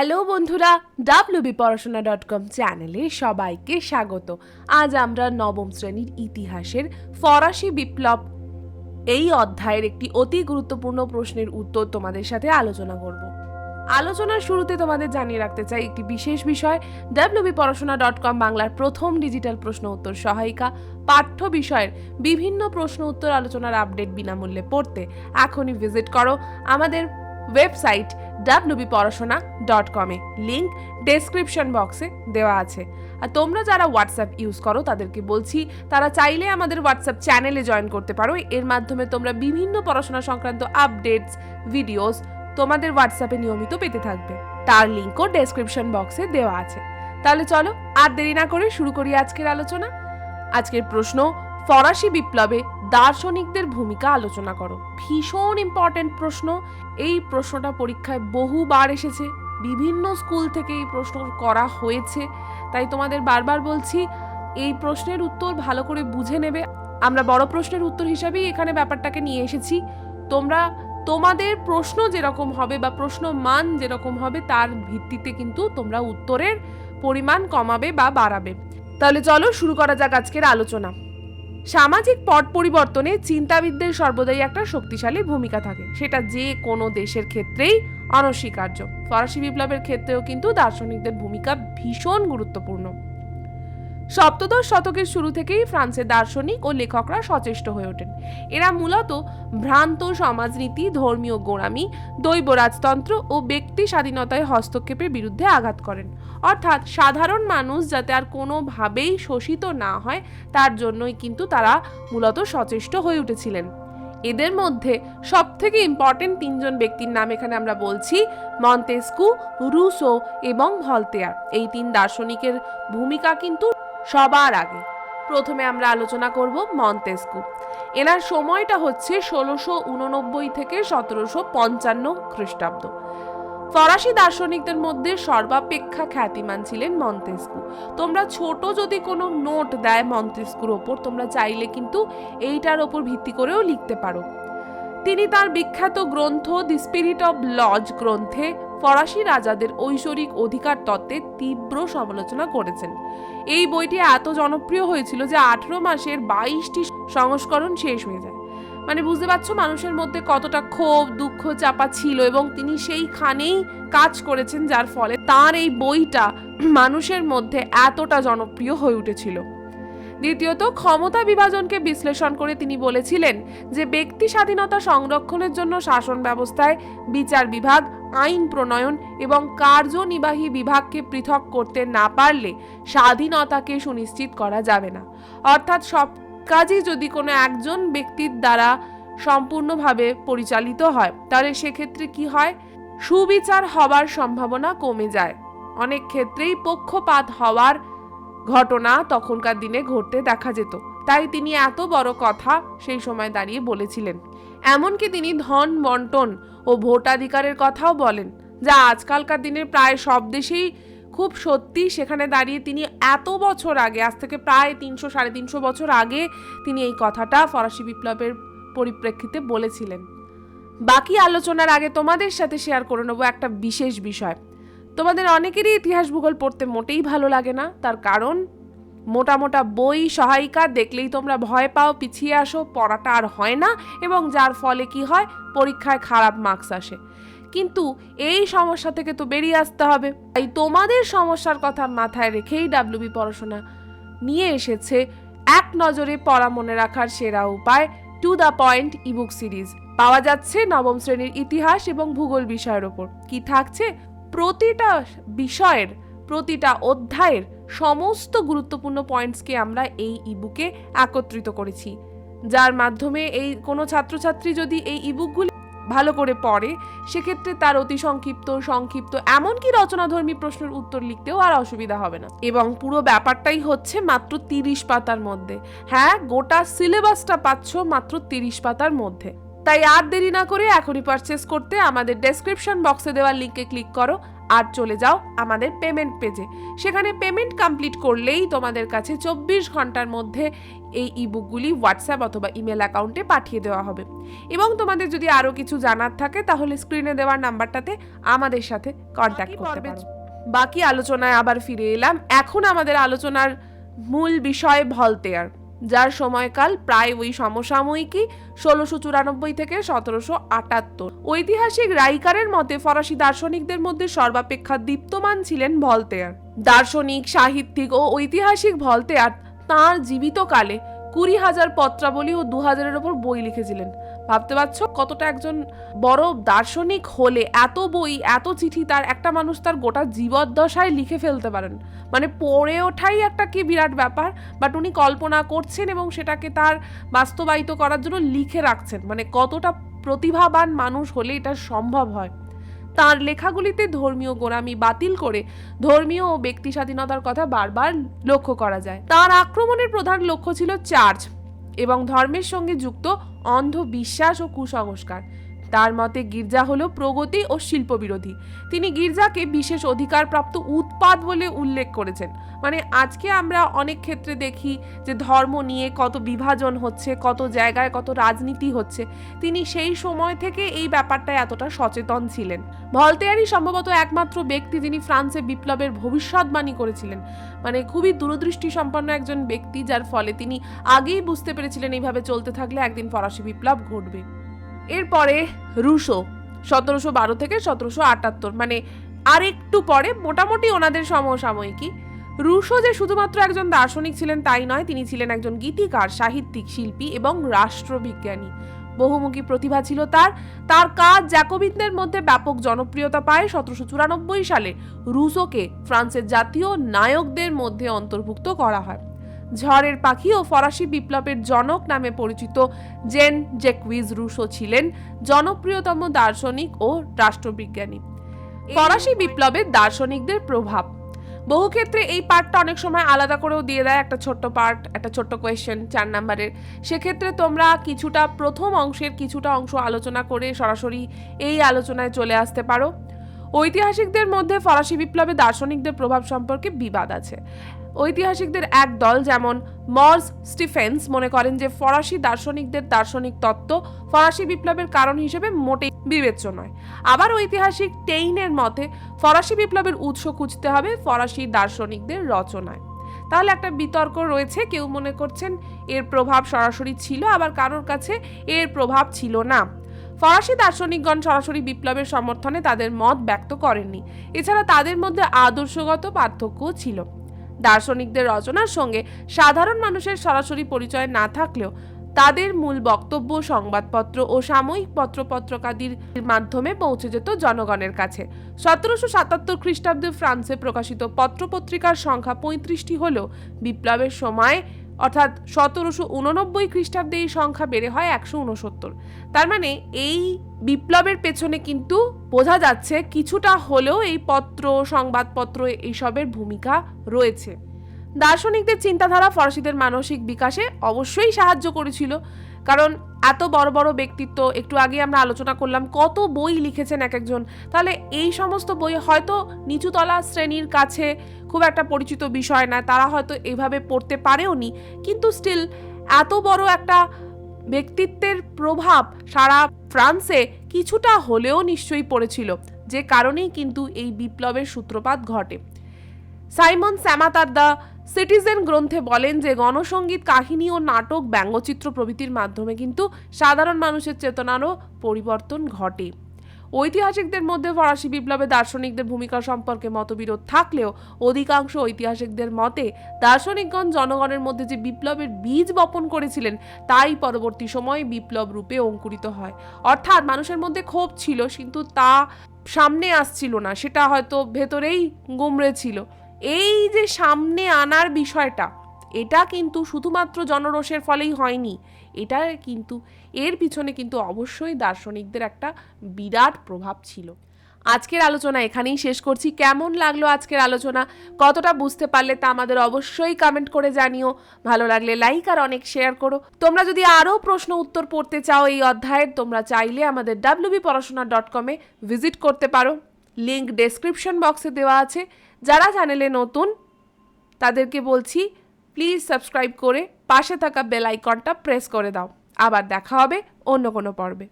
Hello বন্ধুরা WB Porashona dot com চ্যানেলে সবাইকে স্বাগত। আজ আমরা নবম শ্রেণির ইতিহাসের ফরাসি বিপ্লব এই অধ্যায়ের একটি অতি গুরুত্বপূর্ণ প্রশ্নের উত্তর তোমাদের সাথে আলোচনা করব। আলোচনার শুরুতে তোমাদের জানিয়ে রাখতে চাই একটি বিশেষ বিষয়। ডাব্লিউবি পড়াশোনা ডট কম বাংলার প্রথম ডিজিটাল প্রশ্ন উত্তর সহায়িকা। পাঠ্য বিষয়ের বিভিন্ন প্রশ্ন উত্তর আলোচনার আপডেট বিনামূল্যে পড়তে এখনই ভিজিট করো। আমাদের ওয়েবসাইট ডাব্লিউবি পড়াশোনা ডট কমে লিঙ্ক ডেসক্রিপশন বক্সে দেওয়া আছে। আর তোমরা যারা হোয়াটসঅ্যাপ ইউজ করো, তাদেরকে বলছি, তারা চাইলে আমাদের হোয়াটসঅ্যাপ চ্যানেলে জয়েন করতে পারো। এর মাধ্যমে তোমরা বিভিন্ন পড়াশোনা সংক্রান্ত আপডেটস ভিডিওস তোমাদের হোয়াটসঅ্যাপে নিয়মিত পেতে থাকবে। তার লিঙ্কও ডেসক্রিপশন বক্সে দেওয়া আছে। তাহলে চলো, আর দেরি না করে শুরু করি আজকের আলোচনা। আজকের প্রশ্ন, ফরাসি বিপ্লবে দার্শনিকদের ভূমিকা আলোচনা করো। ভীষণ ইম্পর্টেন্ট প্রশ্ন। এই প্রশ্নটা পরীক্ষায় বহুবার এসেছে। বিভিন্ন স্কুল থেকে এই প্রশ্ন করা হয়েছে। তাই তোমাদের বারবার বলছি, এই প্রশ্নের উত্তর ভালো করে বুঝে নেবে। আমরা বড় প্রশ্নের উত্তর হিসাবেই এখানে ব্যাপারটাকে নিয়ে এসেছি। তোমরা, তোমাদের প্রশ্ন যেরকম হবে বা প্রশ্ন মান যেরকম হবে, তার ভিত্তিতে কিন্তু তোমরা উত্তরের পরিমাণ কমাবে বা বাড়াবে। তাহলে চলো শুরু করা যাক আজকের আলোচনা। সামাজিক পট পরিবর্তনে চিন্তাবিদদের সর্বদাই একটা শক্তিশালী ভূমিকা থাকে। সেটা যে কোনো দেশের ক্ষেত্রেই অনস্বীকার্য। ফরাসি বিপ্লবের ক্ষেত্রেও কিন্তু দার্শনিকদের ভূমিকা ভীষণ গুরুত্বপূর্ণ। সপ্তদশ শতকের শুরু থেকেই ফ্রান্সের দার্শনিক ও লেখকরা সচেষ্ট হয়ে ওঠেন। এরা মূলত ভ্রান্ত সমাজনীতি, ধর্মীয় গোড়ামি দৈব রাজতন্ত্র ও ব্যক্তি স্বাধীনতায় হস্তক্ষেপের বিরুদ্ধে আঘাত করেন। অর্থাৎ সাধারণ মানুষ যাতে আর কোনোভাবেই শোষিত না হয়, তার জন্যই কিন্তু তারা মূলত সচেষ্ট হয়ে উঠেছিলেন। এদের মধ্যে সব থেকে ইম্পর্টেন্ট তিনজন ব্যক্তির নাম এখানে আমরা বলছি, মন্তেস্কু রুসো এবং ভলতেয়ার। এই তিন দার্শনিকের ভূমিকা কিন্তু সবার আগে। প্রথমে আমরা আলোচনা করব মন্তেস্কু এনার সময়টা হচ্ছে ষোলোশো উননব্বই থেকে সতেরোশো পঞ্চান্ন খ্রিস্টাব্দ। ফরাসি দার্শনিকদের মধ্যে সর্বাপেক্ষা খ্যাতিমান ছিলেন মন্তেস্কু তোমরা ছোট যদি কোনো নোট দেয় মন্তেস্কুর ওপর, তোমরা চাইলে কিন্তু এইটার ওপর ভিত্তি করেও লিখতে পারো। তিনি তার বিখ্যাত গ্রন্থ দি স্পিরিট অব লজ গ্রন্থে ফরাসি রাজাদের ঐশ্বরিক অধিকার তত্ত্বের তীব্র সমালোচনা করেছেন। এই বইটি এত জনপ্রিয় হয়েছিল যে আঠেরো মাসের বাইশটি সংস্করণ শেষ হয়ে যায়। মানে বুঝতে পারছ, মানুষের মধ্যে কতটা ক্ষোভ, দুঃখ, চাপা ছিল এবং তিনি সেইখানেই কাজ করেছেন যার ফলে তার এই বইটা মানুষের মধ্যে এতটা জনপ্রিয় হয়ে উঠেছিল। দ্বিতীয়ত, ক্ষমতা বিভাজনকে বিশ্লেষণ করে তিনি বলেছিলেন যে ব্যক্তি স্বাধীনতা সংরক্ষণের জন্য শাসন ব্যবস্থায় বিচার বিভাগ আইন প্রণয়ন এবং কার্যনির্বাহী বিভাগকে পৃথক করতে না পারলে স্বাধীনতাকে সুনিশ্চিত করা যাবে না। অর্থাৎ সব কাজই যদি কোনো একজন ব্যক্তির দ্বারা সম্পূর্ণভাবে পরিচালিত হয়, তাহলে সেক্ষেত্রে কি হয়? সুবিচার হবার সম্ভাবনা কমে যায়। অনেক ক্ষেত্রেই পক্ষপাত হওয়ার ঘটনা তখনকার দিনে ঘটতে দেখা যেত। তাই তিনি এত বড় কথা সেই সময় দাঁড়িয়ে বলেছিলেন। এমনকি তিনি ধন, বন্টন ও ভোটাধিকারের কথাও বলেন, যা আজকালকার দিনে প্রায় সব দেশেই খুব সত্যি সেখানে দাঁড়িয়ে তিনি এত বছর আগে, আজ থেকে প্রায় তিনশো, সাড়ে তিনশো বছর আগে তিনি এই কথাটা ফরাসি বিপ্লবের পরিপ্রেক্ষিতে বলেছিলেন। বাকি আলোচনার আগে তোমাদের সাথে শেয়ার করে নেব একটা বিশেষ বিষয়। তোমাদের অনেকেরই ইতিহাস ভূগোল পড়তে মোটেই ভালো লাগে না, তার কারণ মোটা মোটা বই সহায়িকা দেখলেই তোমরা ভয় পাও, পিছিয়ে আসো, পড়াটা আর হয় না এবং যার ফলে কি হয়? পরীক্ষায় খারাপ মার্কস আসে। কিন্তু এই সমস্যা থেকে তো বেরিয়ে আসতে হবে। তাই তোমাদের সমস্যার কথা মাথায় রেখেই ডাব্লিউবি পড়াশোনা নিয়ে এসেছে। এক নজরে পড়া মনে রাখার সেরা উপায় to the point ebook series পাওয়া যাচ্ছে নবম শ্রেণির ইতিহাস এবং ভূগোল বিষয়ের ওপর। কি থাকছে? প্রতিটা বিষয়ের, প্রতিটা অধ্যায়ের সমস্ত গুরুত্বপূর্ণ পয়েন্টসকে আমরা এই ইবুকে একত্রিত করেছি। যার মাধ্যমে এই কোনো ছাত্রছাত্রী যদি এই ইবুকগুলি ভালো করে পড়ে, সেক্ষেত্রে তার অতি সংক্ষিপ্ত সংক্ষিপ্ত, এমনকি রচনাধর্মী প্রশ্নের উত্তর লিখতেও আর অসুবিধা হবে না। এবং পুরো ব্যাপারটাই হচ্ছে মাত্র তিরিশ পাতার মধ্যে। হ্যাঁ গোটা সিলেবাসটা পাচ্ছ মাত্র তিরিশ পাতার মধ্যে। তাই আর দেরি না করে এখনই পারচেস করতে আমাদের ডেসক্রিপশন বক্সে দেওয়া লিঙ্কে ক্লিক করো। আর চলে যাও আমাদের পেমেন্ট পেজে সেখানে পেমেন্ট কমপ্লিট করলেই তোমাদের কাছে চব্বিশ ঘণ্টার মধ্যে এই ইবুকগুলি হোয়াটসঅ্যাপ অথবা ইমেল অ্যাকাউন্টে পাঠিয়ে দেওয়া হবে। এবং তোমাদের যদি আরও কিছু জানার থাকে তাহলে স্ক্রিনে দেওয়ার নাম্বারটাতে আমাদের সাথে কন্ট্যাক্ট করতে পারো। বাকি আলোচনায় আবার ফিরে এলাম। এখন আমাদের আলোচনার মূল বিষয় ভলতেয়ার। যার সময়কাল প্রায় ওই সমসাময়িকই ষোলোশো চুরানব্বই থেকে সতেরোশো আটাত্তর। ঐতিহাসিক রাইকারের মতে ফরাসি দার্শনিকদের মধ্যে সর্বাপেক্ষা দীপ্তমান ছিলেন ভলতেয়ার। দার্শনিক, সাহিত্যিক ও ঐতিহাসিক ভলতেয়ার তাঁর জীবিতকালে কুড়ি হাজার পত্রাবলী ও দু হাজারের ওপর বই লিখেছিলেন। ভাবতে পারছ? কতটা একজন বড় দার্শনিক হলে এত বই, এত চিঠি তার একটা মানুষ তার গোটা জীবদ্দশায় লিখে ফেলতে পারেন। মানে পড়ে ওঠাই একটা কি বিরাট ব্যাপার বাট উনি কল্পনা করছেন এবং সেটাকে তার বাস্তবায়িত করার জন্য লিখে রাখছেন। মানে কতটা প্রতিভাবান মানুষ হলে এটা সম্ভব হয়। তার লেখাগুলিতে ধর্মীয় গোড়ামি বাতিল করে ধর্মীয় ও ব্যক্তি স্বাধীনতার কথা বারবার লক্ষ্য করা যায়। তার আক্রমণের প্রধান লক্ষ্য ছিল চার্চ এবং ধর্মের সঙ্গে যুক্ত অন্ধবিশ্বাস ও কুসংস্কার। তার মতে গির্জা হলো প্রগতি ও শিল্প বিরোধী তিনি গির্জাকে বিশেষ অধিকারপ্রাপ্ত উৎপাদ বলে উল্লেখ করেছেন। মানে আজকে আমরা অনেক ক্ষেত্রে দেখি যে ধর্ম নিয়ে কত বিভাজন হচ্ছে, কত জায়গায় কত রাজনীতি হচ্ছে। তিনি সেই সময় থেকে এই ব্যাপারটা এতটা সচেতন ছিলেন। ভলতেয়ারই সম্ভবত একমাত্র ব্যক্তি যিনি ফ্রান্সে বিপ্লবের ভবিষ্যৎবাণী করেছিলেন। মানে খুবই দূরদৃষ্টি সম্পন্ন একজন ব্যক্তি, যার ফলে তিনি আগেই বুঝতে পেরেছিলেন এইভাবে চলতে থাকলে একদিন ফরাসি বিপ্লব ঘটবে। এরপরে রুশো, সতেরোশো বারো থেকে সতেরোশো আটাত্তর মানে আর একটু পরে, মোটামুটি ওনাদের সমসাময়িকই। রুশো যে শুধুমাত্র একজন দার্শনিক ছিলেন তাই নয়, তিনি ছিলেন একজন গীতিকার, সাহিত্যিক, শিল্পী এবং রাষ্ট্রবিজ্ঞানী। বহুমুখী প্রতিভা ছিল তার। তার কাজ জ্যাকোবিনদের মধ্যে ব্যাপক জনপ্রিয়তা পায়। সতেরোশো চুরানব্বই সালে রুশোকে ফ্রান্সের জাতীয় নায়কদের মধ্যে অন্তর্ভুক্ত করা হয়। ঝড়ের পাখি ও ফরাসি বিপ্লবের জনক নামে পরিচিত জেন জেকুইজ রুশো ছিলেন জনপ্রিয়তম দার্শনিক ও রাষ্ট্রবিজ্ঞানী। ফরাসি বিপ্লবের দার্শনিকদের প্রভাব। বহু ক্ষেত্রে এই পার্টটা অনেক সময় আলাদা করেও দিয়ে দেয় একটা ছোট্ট পার্ট একটা ছোট্ট কোয়েশ্চেন চার নাম্বারের। সেক্ষেত্রে তোমরা কিছুটা প্রথম অংশের কিছুটা অংশ আলোচনা করে সরাসরি এই আলোচনায় চলে আসতে পারো। ঐতিহাসিকদের মধ্যে ফরাসি বিপ্লবে দার্শনিকদের প্রভাব সম্পর্কে বিবাদ আছে। ঐতিহাসিকদের এক দল যেমন মর্স স্টিফেন্স মনে করেন যে ফরাসি দার্শনিকদের দার্শনিক তত্ত্ব ফরাসি বিপ্লবের কারণ হিসেবে মোটেই বিবেচ্য নয়। আবার ঐতিহাসিক টেইনের মতে ফরাসি বিপ্লবের উৎস খুঁজতে হবে ফরাসি দার্শনিকদের রচনায়। তাহলে একটা বিতর্ক রয়েছে, কেউ মনে করছেন এর প্রভাব সরাসরি ছিল, আবার কারোর কাছে এর প্রভাব ছিল না। ফরাসি দার্শনিকগণ সরাসরি বিপ্লবের সমর্থনে তাদের মত ব্যক্ত করেননি। এছাড়া তাদের মধ্যে আদর্শগত পার্থক্যও ছিল। দার্শনিকদের রচনার সঙ্গে সাধারণ মানুষের সরাসরি পরিচয় না থাকলেও তাদের মূল বক্তব্য, সংবাদপত্র ও সাময়িক পত্র পত্রকাদির মাধ্যমে পৌঁছে যেত জনগণের কাছে। সতেরোশো সাতাত্তর খ্রিস্টাব্দে ফ্রান্সে প্রকাশিত পত্রপত্রিকার সংখ্যা পঁয়ত্রিশটি হলেও বিপ্লবের সময় অর্থাৎ সতেরোশো উননব্বই খ্রিস্টাব্দে এই সংখ্যা বেড়ে হয় একশো উনসত্তর। তার মানে এই বিপ্লবের পেছনে কিন্তু বোঝা যাচ্ছে কিছুটা হলেও এই পত্র, সংবাদপত্র এইসবের ভূমিকা রয়েছে। দার্শনিকদের চিন্তাধারা ফরাসিদের মানসিক বিকাশে অবশ্যই সাহায্য করেছিল। কারণ এত বড় বড় ব্যক্তিত্ব, একটু আগে আমরা আলোচনা করলাম কত বই লিখেছেন এক একজন তাহলে এই সমস্ত বই হয়তো নিচুতলা শ্রেণির কাছে খুব একটা পরিচিত বিষয় না, তারা হয়তো এভাবে পড়তে পারেও নি কিন্তু স্টিল এত বড় একটা ব্যক্তিত্বের প্রভাব সারা ফ্রান্সে কিছুটা হলেও নিশ্চয়ই পড়েছিল, যে কারণেই কিন্তু এই বিপ্লবের সূত্রপাত ঘটে। সাইমন স্যামাতার দ্য সিটিজেন গ্রন্থে বলেন যে গণসঙ্গীত কাহিনী ও নাটক ব্যঙ্গচিত্র প্রভৃতির মাধ্যমে কিন্তু সাধারণ মানুষের চেতনারও পরিবর্তন ঘটে। ঐতিহাসিকদের মধ্যে ফরাসি বিপ্লবে দার্শনিকদের ভূমিকা সম্পর্কে মতবিরোধ থাকলেও অধিকাংশ ঐতিহাসিকদের মতে দার্শনিকগণ জনগণের মধ্যে যে বিপ্লবের বীজ বপন করেছিলেন, তাই পরবর্তী সময়ে বিপ্লব রূপে অঙ্কুরিত হয়। অর্থাৎ মানুষের মধ্যে ক্ষোভ ছিল, কিন্তু তা সামনে আসছিল না, সেটা হয়তো ভেতরেই গুমড়ে ছিল। এই যে সামনে আনার বিষয়টা, এটা কিন্তু শুধুমাত্র জনরোষের ফলেই হয়নি। এটা কিন্তু, এর পিছনে কিন্তু অবশ্যই দার্শনিকদের একটা বিরাট প্রভাব ছিল। আজকের আলোচনা এখানেই শেষ করছি। কেমন লাগল আজকের আলোচনা? কতটা বুঝতে পারলে তা আমাদের অবশ্যই কমেন্ট করে জানিও। ভালো লাগলে লাইক আর অনেক শেয়ার করো। তোমরা যদি আরও প্রশ্ন উত্তর পড়তে চাও এই অধ্যায়ের তোমরা চাইলে আমাদের ডাব্লিউবি পড়াশোনা ডট কমে ভিজিট করতে পারো। লিঙ্ক ডেসক্রিপশন বক্সে দেওয়া আছে। যারা চ্যানেলে নতুন, তাদেরকে বলছি প্লিজ সাবস্ক্রাইব করে পাশে থাকা বেল আইকনটা প্রেস করে দাও। আবার দেখা হবে অন্য কোনো পর্বে।